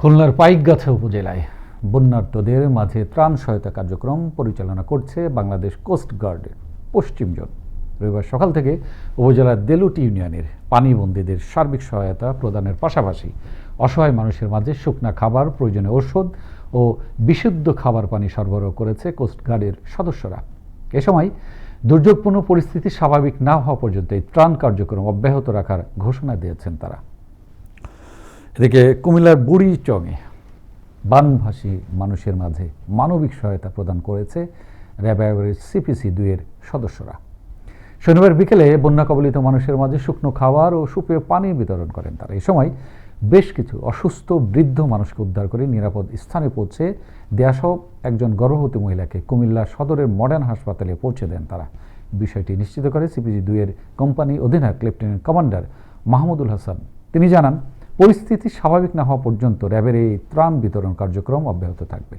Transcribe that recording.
খুলনার পাইকগাছা উপজেলায় বন্যার্তদের মাঝে ত্রাণ সহায়তা কার্যক্রম পরিচালনা করছে বাংলাদেশ কোস্ট গার্ডের পশ্চিম জোন। রবিবার সকাল থেকে উপজেলার দেলুটি ইউনিয়নের পানিবন্দীদের সার্বিক সহায়তা প্রদানের পাশাপাশি অসহায় মানুষের মাঝে শুকনা খাবার, প্রয়োজনীয় ঔষধ ও বিশুদ্ধ খাবার পানি সরবরাহ করেছে কোস্ট গার্ডের সদস্যরা। এ সময় দুর্যোগপূর্ণ পরিস্থিতি স্বাভাবিক না হওয়া পর্যন্ত এই ত্রাণ কার্যক্রম অব্যাহত রাখার ঘোষণা দিয়েছেন তারা। এদিকে কুমিল্লার বুড়ি চঙে বানভাসী মানুষের মাঝে মানবিক সহায়তা প্রদান করেছে র্যাবের সিপিসি দুইয়ের সদস্যরা। শনিবার বিকেলে বন্যা কবলিত মানুষের মাঝে শুকনো খাবার ও সুপেয় পানি বিতরণ করেন তারা। এই সময় বেশ কিছু অসুস্থ বৃদ্ধ মানুষকে উদ্ধার করে নিরাপদ স্থানে পৌঁছে দেয়াসহ একজন গর্ভবতী মহিলাকে কুমিল্লা সদরের মডার্ন হাসপাতালে পৌঁছে দেন তারা। বিষয়টি নিশ্চিত করে সিপিজি দুইয়ের কোম্পানি অধিনায়ক লেফটেন্যান্ট কমান্ডার মাহমুদুল হাসান। তিনি জানান পরিস্থিতি স্বাভাবিক না হওয়া পর্যন্ত র্যাবের এই ত্রাণ বিতরণ কার্যক্রম অব্যাহত থাকবে।